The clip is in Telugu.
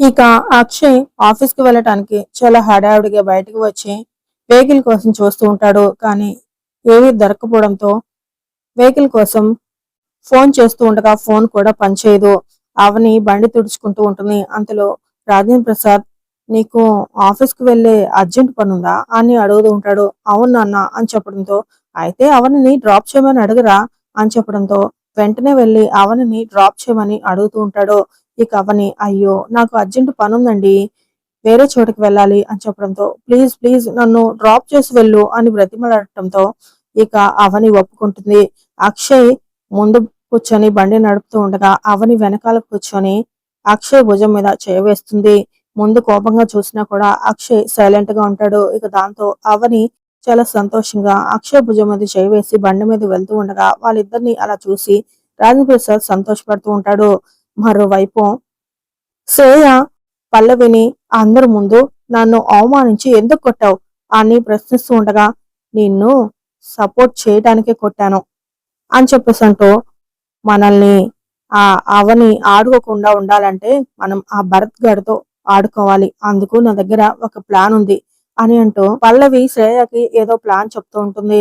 ఇక అక్షయ్ ఆఫీస్కి వెళ్ళటానికి చాలా హడావుడిగా బయటకు వచ్చి వెహికల్ కోసం చూస్తూ ఉంటాడు. కానీ ఏమీ దొరకపోవడంతో వెహికల్ కోసం ఫోన్ చేస్తూ ఉండగా ఫోన్ కూడా పనిచేయదు. అవని బండి తుడుచుకుంటూ ఉంటుంది. అంతలో రాజేంద్ర ప్రసాద్ నీకు ఆఫీస్కి వెళ్ళే అర్జెంట్ పని ఉందా అని అడుగుతూ ఉంటాడు. అవును నాన్న అని చెప్పడంతో అయితే అవనిని డ్రాప్ చేయమని అడుగురా అని చెప్పడంతో వెంటనే వెళ్ళి అవనిని డ్రాప్ చేయమని అడుగుతూ ఉంటాడు. ఇక అవని అయ్యో నాకు అర్జెంట్ పని ఉందండి వేరే చోటుకి వెళ్ళాలి అని చెప్పడంతో ప్లీజ్ ప్లీజ్ నన్ను డ్రాప్ చేసి వెళ్ళు అని బ్రతిమలాడటంతో ఇక అవని ఒప్పుకుంటుంది. అక్షయ్ ముందు కూర్చొని బండి నడుపుతూ ఉండగా అవని వెనకాల కూర్చొని అక్షయ్ భుజం మీద చేయవేస్తుంది ముందు కోపంగా చూసినా కూడా అక్షయ్ సైలెంట్గా ఉంటాడు. ఇక దాంతో అవని చాలా సంతోషంగా అక్షయ్ భుజం మీద చేయవేసి బండి మీద వెళ్తూ ఉండగా వాళ్ళిద్దరిని అలా చూసి రాజప్రసాద్ సంతోషపడుతూ ఉంటాడు. మరోవైపు. శ్రేయ పల్లవిని అందరి ముందు నన్ను అవమానించి ఎందుకు కొట్టావు? అని ప్రశ్నిస్తూ ఉండగా నిన్ను సపోర్ట్ చేయడానికే కొట్టాను అని చెప్పేసి అంటూ మనల్ని ఆ అవని ఆడుకోకుండా ఉండాలంటే మనం ఆ భరత్ గడితో ఆడుకోవాలి. అందుకు నా దగ్గర ఒక ప్లాన్ ఉంది అని అంటూ పల్లవి శ్రేయకి ఏదో ప్లాన్ చెప్తూ ఉంటుంది.